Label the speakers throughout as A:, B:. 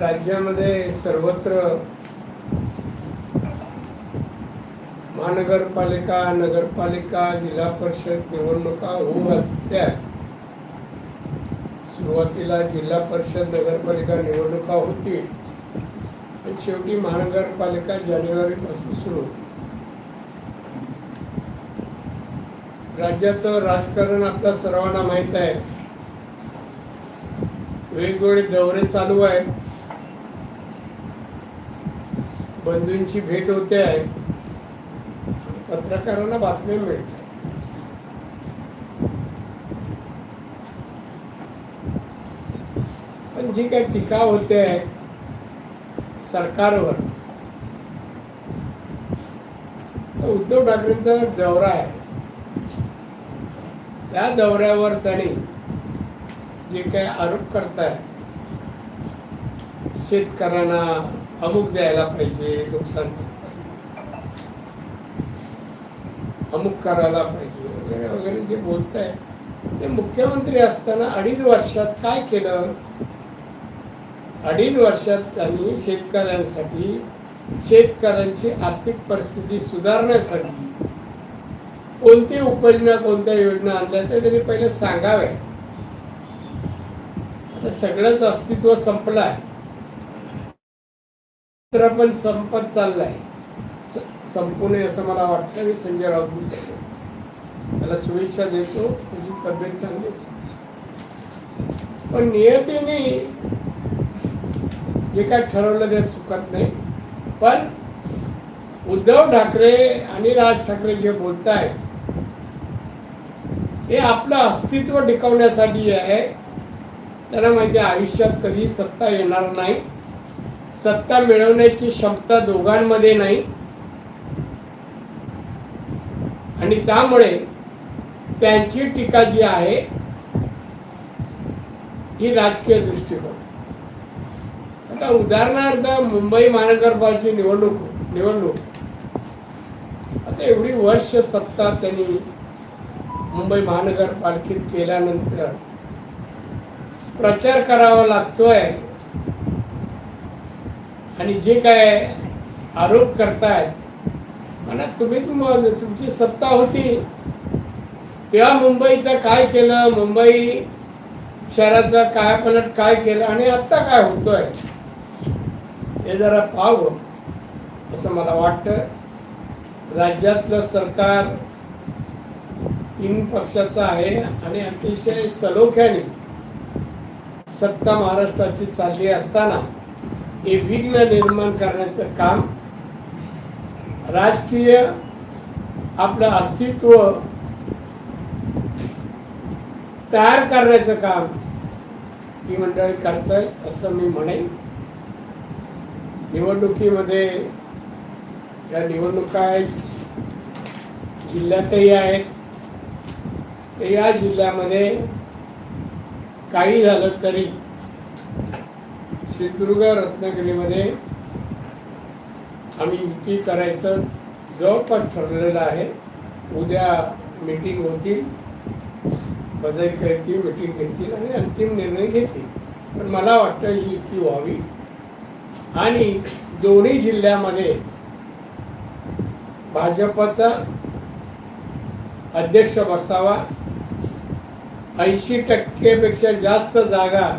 A: राज्यामध्ये सर्वत्र महानगरपालिका नगरपालिका जिल्हा परिषद निवडणुका होऊ घातल्या सुरुवातीला जिल्हा परिषद नगरपालिका निवडणुका होती. पण शेवटी महानगरपालिका जानेवारीपासून सुरू राज्याचं राजकारण आपल्या सर्वांना माहीत आहे. वेगवेगळे दौरे चालू आहेत. बंधूंची भेट होते आहे. पत्रकारांना बातम्या मिळतात. पण जी काही टीका होते आहे सरकारवर उद्धव ठाकरेंचा दौरा आहे त्या दौऱ्यावर त्यांनी जे काही आरोप करताय शेतकऱ्यांना अमुक द्यायला पाहिजे नुकसान अमुक करायला पाहिजे वगैरे वगैरे जे बोलत आहे ते मुख्यमंत्री असताना अडीच वर्षात काय केलं? अडीच वर्षात त्यांनी शेतकऱ्यांसाठी शेतकऱ्यांची आर्थिक परिस्थिती सुधारण्यासाठी कोणती उपाययोजना कोणत्या योजना आणल्या त्या त्यांनी पहिले सांगाव्या आता सगळंच अस्तित्व संपलं आहे. पण संपत चाललाय. संपू नये असं मला वाटतं मी संजय राऊत बोलतो त्याला शुभेच्छा देतो. तुझी तब्येत चांगली? पण नियतीने जे काय ठरवलं ते चुकत नाही. पण उद्धव ठाकरे आणि राज ठाकरे जे बोलत आहेत ते आपलं अस्तित्व टिकवण्यासाठी आहे. त्यांना माहिती आयुष्यात कधी सत्ता येणार नाही. सत्ता मिळवण्याची क्षमता दोघांमध्ये नाही. आणि त्यामुळे त्यांची टीका जी आहे ही राजकीय दृष्टिकोन. आता उदाहरणार्थ मुंबई महानगरपालिकेची निवडणूक निवडणूक. आता एवढी वर्ष सत्ता त्यांनी मुंबई महानगरपालिकेत केल्यानंतर प्रचार करावा लागतोय. आणि जे काय आरोप करतायत म्हणा तुम्ही तुमची सत्ता होती. तेव्हा मुंबईचं काय केलं मुंबई शहराचा काय पलट काय केलं आणि आत्ता काय होतोय हे जरा पाहावं असं मला वाटतं. राज्यातलं सरकार तीन पक्षाचं आहे आणि अतिशय सलोख्याने सत्ता महाराष्ट्राची चालली असताना हे विघ्न निर्माण करण्याचं काम राजकीय आपलं अस्तित्व तयार करण्याचं काम ही मंडळी करतंय असं मी म्हणेन. निवडणुकीमध्ये या निवडणुका आहेत जिल्ह्यातही आहेत तर या जिल्ह्यामध्ये काही झालं तरी सिंधुदुर्ग रत्नागिरीमध्ये आम्ही युती करायचं जवळपास ठरलेलं आहे. उद्या मीटिंग होतील. पदाधिकारी मीटिंग घेतील आणि अंतिम निर्णय घेतील. पण मला वाटतं ही युती व्हावी. आणि दोन्ही जिल्ह्यामध्ये भाजपचा अध्यक्ष बसावा. ऐंशी टक्केपेक्षा जास्त जागा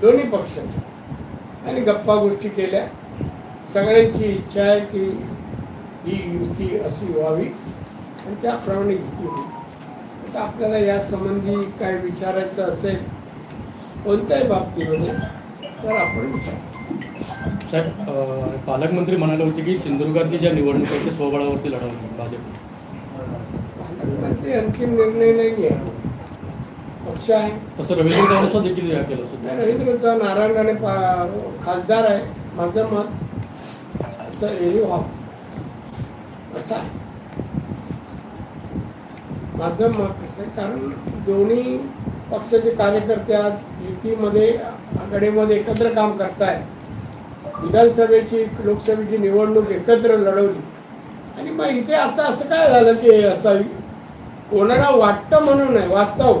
A: दोन्ही पक्षाचं आणि गप्पा गोष्टी केल्या. सगळ्यांची इच्छा आहे की ही युती अशी व्हावी आणि त्याप्रमाणे युती होईल. आता आपल्याला या संबंधी काय विचारायचं असेल कोणत्याही बाबतीमध्ये तर आपण विचार.
B: साहेब पालकमंत्री म्हणाले होते की सिंधुदुर्गातली ज्या निवडणूक आहे ते स्वबळावरती लढवणार भाजप.
A: पालकमंत्री अंतिम निर्णय नाही आहे. पक्ष आहे.
B: तसं रवींद्र चव्हाणचं देखील या केलं
A: नाही,
B: सुद्धा
A: रवींद्रचा नारायण राणे खासदार आहे. माझं मत असं एरी व्हावं असं आहे. माझं मत असं आहे. कारण दोन्ही पक्षाचे कार्यकर्ते आज युतीमध्ये आघाडीमध्ये एकत्र काम करतायत. विधानसभेची लोकसभेची निवडणूक एकत्र लढवली. आणि मग इथे आता असं काय झालं की असावी? कोणाला वाटतं म्हणून नाही वास्तव.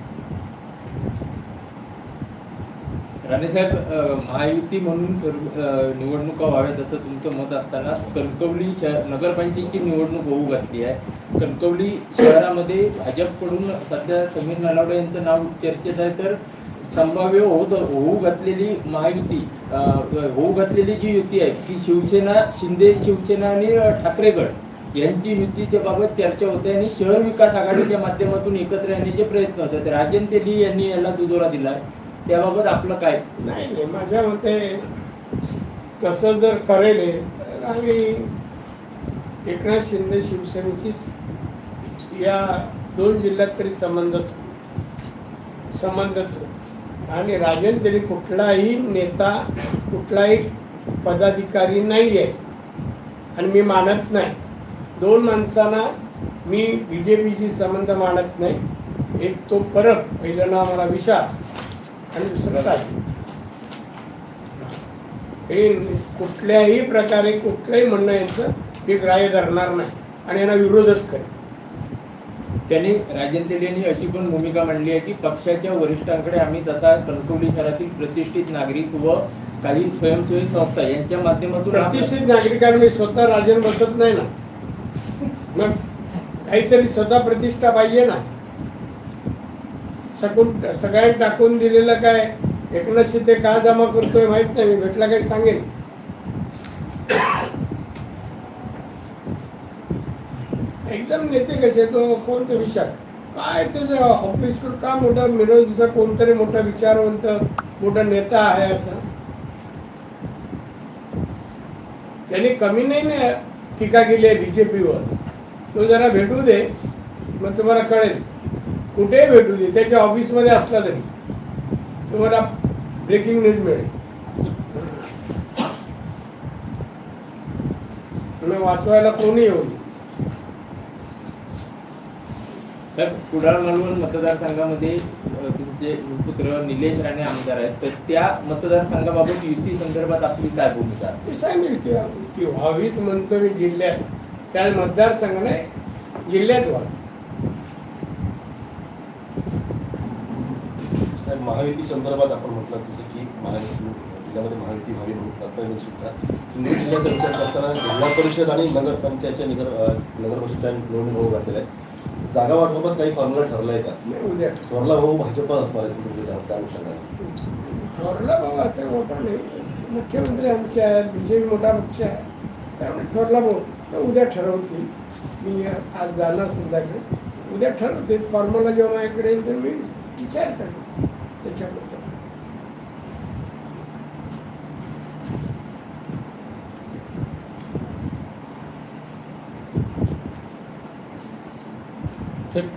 C: राणेसाहेब महायुती म्हणून सर्व निवडणुका व्हाव्यात असं तुमचं मत असताना कणकवली शहर नगरपंचायतीची निवडणूक होऊ घातली आहे. कणकवली शहरामध्ये भाजपकडून सध्या समीर नलावडे यांचं नाव चर्चेत आहे तर संभाव्य होत होऊ घातलेली महायुती होऊ घातलेली जी युती आहे ती शिवसेना शिंदे शिवसेना आणि ठाकरेगड यांची युतीच्या बाबत चर्चा होते आणि शहर विकास आघाडीच्या माध्यमातून एकत्र येण्याचे प्रयत्न होतात राजन तेली यांनी याला दुजोरा दिलाय. त्याबाबत आपलं काय?
A: नाही नाही माझ्या मते तसं जर करेल तर आम्ही एकनाथ शिंदे शिवसेनेची या दोन जिल्ह्यात तरी संबंध संबंध आणि राजन तरी कुठलाही नेता कुठलाही पदाधिकारी नाही आहे आणि मी मानत नाही. दोन माणसांना मी बी जे पीशी संबंध मानत नाही. एक तो परब पहिलं नाव मला विशाल आणि दुसरं काय? हे कुठल्याही प्रकारे कुठलंही म्हणणं यांचं मी ग्राह्य धरणार नाही आणि यांना विरोधच करेल.
C: त्यांनी तेली यांनी अशी पण भूमिका मांडली आहे की पक्षाच्या वरिष्ठांकडे आम्ही जसा कणकवली शहरातील प्रतिष्ठित नागरिक व काही स्वयंसेवी संस्था यांच्या माध्यमातून
A: प्रतिष्ठित नागरिकांनी स्वतः राजन बसत नाही ना. मग काहीतरी स्वतः प्रतिष्ठा पाहिजे ना. सकून सगळ्यांनी टाकून दिलेलं काय? एकनाथ शिंदे का जमा करतोय माहीत नाही. मी भेटला काही सांगेन. एकदम नेते कसे तो कोणतं विचार? काय ते ऑफिस का मोठा मिरवचा कोणतरी मोठा विचारवंत मोठा नेता आहे असं? त्यांनी कमी नाही ना टीका केली आहे बीजेपीवर तो जरा भेटू दे. मग तुम्हाला कळेल. कुठेही भेटू दे? त्याच्या ऑफिसमध्ये असला तरी. तुम्हाला ब्रेकिंग न्यूज मिळेल. वाचवायला कोणी येऊ.
C: साहेब कुडाळ मालवण मतदारसंघामध्ये तुमचे पुत्र निलेश राणे आमदार आहेत. तर त्या मतदारसंघाबाबत युती संदर्भात आपली काय भूमिका?
A: ते सांगेल व्हावीच म्हणतो मी जिल्ह्यात. त्या मतदारसंघ नाही जिल्ह्यात व्हा
D: साहेब महायुती संदर्भात आपण म्हटलं जसं की महायुती जिल्ह्यामध्ये महायुती व्हावी म्हणून सुद्धा. सिंधुदुर्ग जिल्ह्याचा विचार करताना जिल्हा परिषद आणि नगरपंचायतच्या निगर अ, नगरपरिषदच्या निवडणूक होऊ घातलेल्या आहेत. जागा वाटपात काही फॉर्म्युला ठरला आहे का?
A: नाही उद्या.
D: थोरला भाऊ भाजप असणार आहे सिंधुदुर्ग जिल्ह्यात त्या अनुषंगाने.
A: थोरला भाऊ असं मोठा नाही. मुख्यमंत्री आमचे आहेत बीजेपी मोठा पक्ष आहे. त्यामुळे थोरला भाऊ तर उद्या ठरवतील. मी आज जाणार संध्याकडे उद्या ठरवते फॉर्म्युला जेव्हा माझ्याकडे येईल तर मी विचार करेन. त्याच्याबद्दल.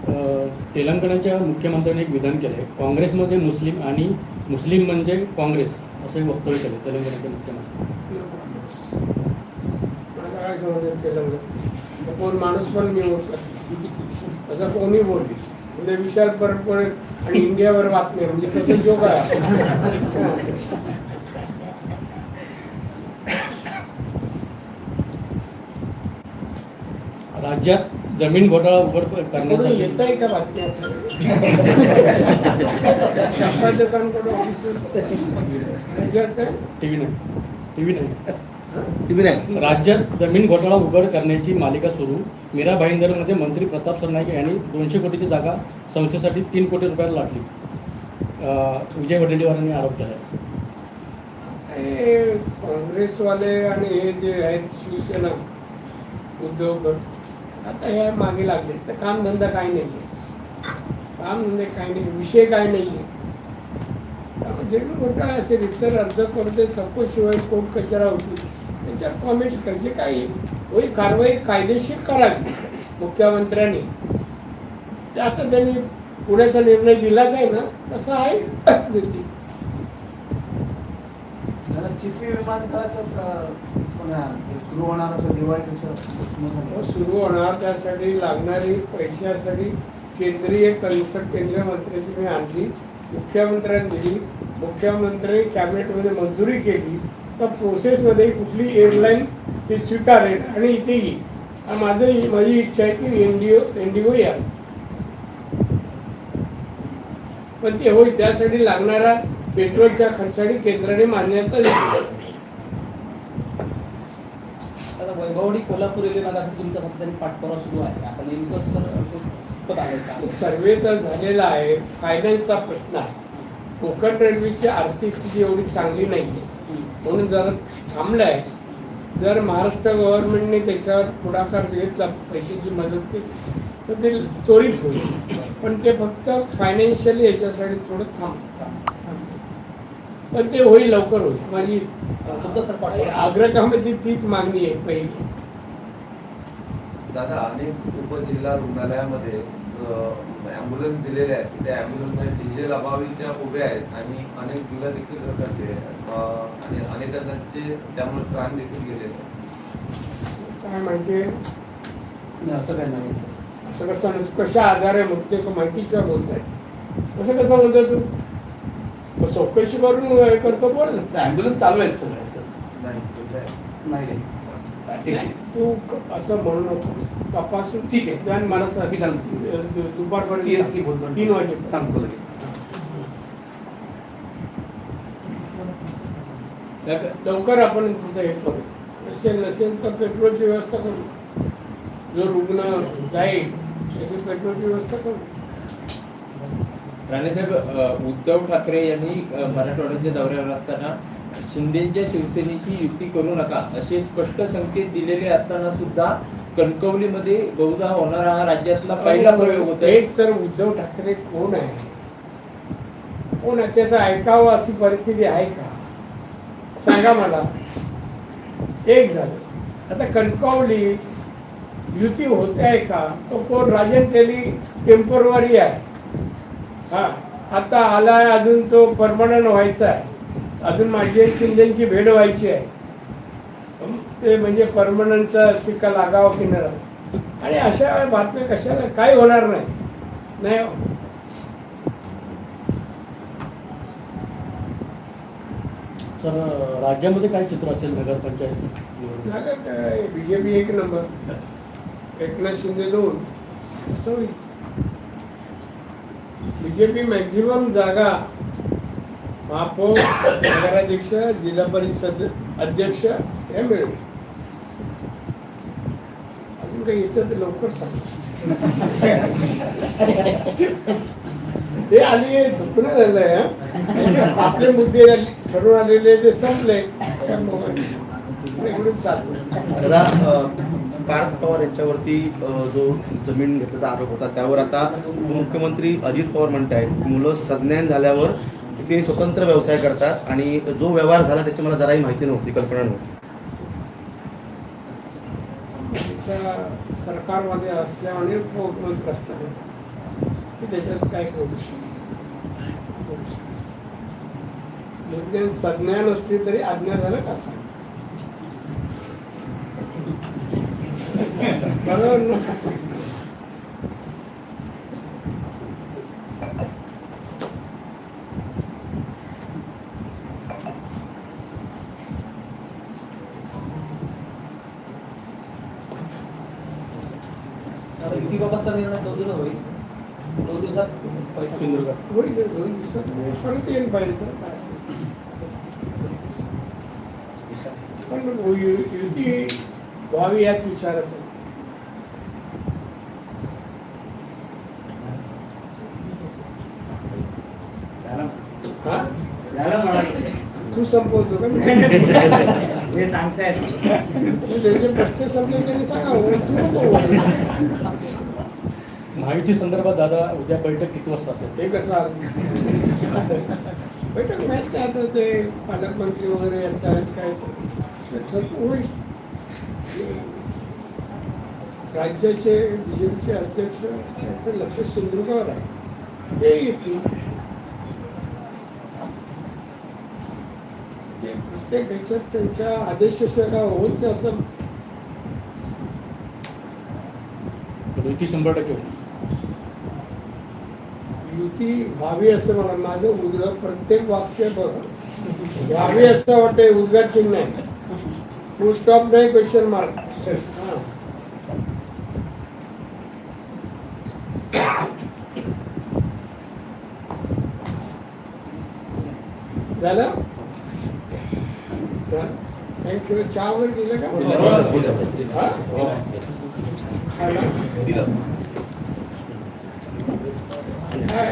B: अ, तेलंगणाच्या मुख्यमंत्र्यांनी एक विधान केलं आहे काँग्रेसमध्ये मुस्लिम आणि मुस्लिम म्हणजे काँग्रेस असं एक वक्तव्य केलं तेलंगणाचे मुख्यमंत्री.
A: तेलंगण? कोण माणूस पण मी असं कोणी बोलली म्हणजे विशाल परपर आणि इंडियावर बातम्या म्हणजे कसं जोग
B: राज्यात जमीन घोटाळा उघड करण्यासाठी
A: येत आहे का संपादकांकडून
B: टीव्ही नाही. टीव्ही नाही.
D: नाही
B: राज्यात जमीन घोटाळा उघड करण्याची मालिका सुरू. मीरा भाईंदरमध्ये मंत्री प्रताप सरनाईक यांनी दोनशे कोटीची जागा संस्थेसाठी तीन कोटी रुपयाला लाटली. विजय वडेट्टीवारांनी आरोप केला
A: हे काँग्रेसवाले आणि हे जे आहेत शिवसेना उद्धव गट आता हे मागे लागले. तर कामधंदा काही नाही कामधंदे काही नाही विषय काही नाही आहे त्यामुळे जमीन घोटाळा असेल रितसर अर्ज करते चौकशीवर कोर्ट कचरा होती. त्याच्यावर कॉमेंट्स करायचे काही. होई कारवाई कायदेशीर करावी मुख्यमंत्र्यांनी. आता त्यांनी पुण्याचा निर्णय दिलाच आहे ना तसा आहे.
E: चिपी सुरू होणार असं दिवाळी
A: हो, सुरू होणार त्यासाठी लागणारी पैशासाठी केंद्रीय कन्सल्ट केंद्रीय मंत्र्यांची मी आणली. मुख्यमंत्र्यांनी दिली. मुख्यमंत्री कॅबिनेटमध्ये मंजुरी केली. तर प्रोसेसमध्ये कुठली एअरलाईन ती स्वीकारेल आणि इथे येईल माझं माझी इच्छा आहे की एनडीओ एनडीओ या. पण ते होईल त्यासाठी लागणारा पेट्रोलच्या खर्चाने केंद्राने मान्यता दिली.
F: आता वैभवडी कोल्हापूर रेल्वे मार्गासाठी तुमचा फक्त पाठपुरावा सुरू आहे. आता नेमकं सर
A: सर्वे तर झालेला आहे. फायनान्सचा प्रश्न आहे. कोकण रेल्वेची आर्थिक स्थिती एवढी चांगली नाही आहे म्हणून जर थांबलाय जर महाराष्ट्र गव्हर्नमेंटने त्याच्यावर पुढाकार घेतला पैशाची मदत केली तर ते त्वरित होईल. पण ते फक्त फायनान्शियली याच्यासाठी थोडं थांब पण ते होईल लवकर होईल. माझी आग्रहामध्ये तीच मागणी आहे पहिली.
G: दादा अनेक उपजिल्हा रुग्णालयामध्ये ॲम्ब्युलन्स दिलेले आहेत. त्या ॲम्ब्युलन्समध्ये डिझेल अभावी त्या उभ्या आहेत आणि अनेक बिलं देखील रखडले आहेत. आणि अनेकांचे त्यामुळे प्राण देखील गेलेले आहेत.
A: काय माहितीये
E: नाही, असं काही नाही. सर
A: असं कसं म्हणतो कशा आधारे म्हणते का माहितीशिवाय बोलताय? कसं कसं म्हणतो तू? चौकशी करून हे करतो बोल ना.
E: ॲम्ब्युलन्स चालू आहेत सगळे सर
G: आहे.
E: नाही नाही.
A: तू असं म्हणू नको तपासून
E: ठीक आहे.
A: आणि मला सांग.
E: मी सांगतो.
A: दुपारपर्यंत सांग.
E: बोलतो.
A: तीन वाजे
E: सांगतो लगेच
A: लवकर आपण हे करू नसेल नसेल तर पेट्रोलची व्यवस्था करू जो रुग्ण जाईल त्याची पेट्रोलची व्यवस्था करू
C: राणेसाहेब उद्धव ठाकरे यांनी मराठवाड्याच्या दौऱ्यावर असताना शिंदेच्या शिवसेनेशी युती करू नका असे स्पष्ट संकेत दिलेले असताना सुद्धा कणकवलीमध्ये बहुधा होणारा हा राज्यातला पहिला प्रयोग होता
A: एक तर उद्धव ठाकरे कोण आहे? कोण आहे? त्याचं ऐकावं अशी परिस्थिती आहे का? सांगा मला. एक झालं. आता कणकवली युती होते आहे का? तो कोण? राजन तेली टेम्पोररी आहे. हा. आता आलाय अजून तो परमनंट व्हायचा आहे. अजून माझी एक शिंदेची भेट व्हायची आहे. ते म्हणजे परमनंटचा सिक्का लागावा की लागावा. आणि अशा बातम्या कशाला? काय होणार नाही? नाही हो.
B: तर अं, राज्यामध्ये काय चित्र असेल नगरपंचायत?
A: झालं काय? बीजेपी एक नंबर. एकनाथ शिंदे दोन. असं होईल. बीजेपी मॅक्झिमम जागा महापौर नगराध्यक्ष जिल्हा परिषद अध्यक्ष हे मिळेल. अजून काही येतं तर लवकर सांग. ते आली दुखणं झालंय आपले मुद्दे ठरवून आलेले ते संपले.
D: दादा पार्थ पवार यांच्यावरती जो जमीन घेतल्याचा आरोप होता त्यावर आता उपमुख्यमंत्री अजित पवार म्हणत आहेत मुलं संज्ञान झाल्यावर ते स्वतंत्र व्यवसाय करतात आणि जो व्यवहार झाला त्याची मला जराही माहिती नव्हती कल्पना नव्हती.
A: त्यांच्या सरकारमध्ये असल्यामुळे उपमुख्यमंत्री असताना की त्याच्यात काय करू शकतो. निर्णय संज्ञा नसली तरी आज्ञा झालं कसं बरोबर
F: युतीबाबतचा निर्णय दोन दिवसात होईल. दोन दिवसात बैठक
B: सिंधुदुर्गात
A: होईल दोन दिवसात. परत येईल पाहिजे तर काय असेल. पण यु- युती व्हावी याच विचाराचं. हा? तू संपवतो का?
H: हे सांगतायत.
A: तू ज्यांचे प्रश्न संपले त्यांनी सांगा तू नको बोलू.
B: महायुती संदर्भात दादा उद्या बैठक किती वाजता असेल?
A: ते कसं आलं? बैठक माहीत नाही आता ते पालकमंत्री वगैरे येतात काय होईल. राज्याचे बीजेपीचे अध्यक्ष त्यांचं लक्ष सिंधुदुर्गावर आहे. ते येतील ते प्रत्येक ह्याच्यात त्यांच्या आदेशाशिवाय काय होत नाही असं.
B: युती शंभर टक्के
A: युती व्हावी असं मला माझं उद्गार प्रत्येक वाक्य बघ व्हावी असं वाटतंय उद्गार चिन्ह आहे. फुल स्टॉप नाही क्वेश्चन मार्क झालं थँक्यू चहा वगैरे दिलं का हा? खायला?
D: दिलं
A: काय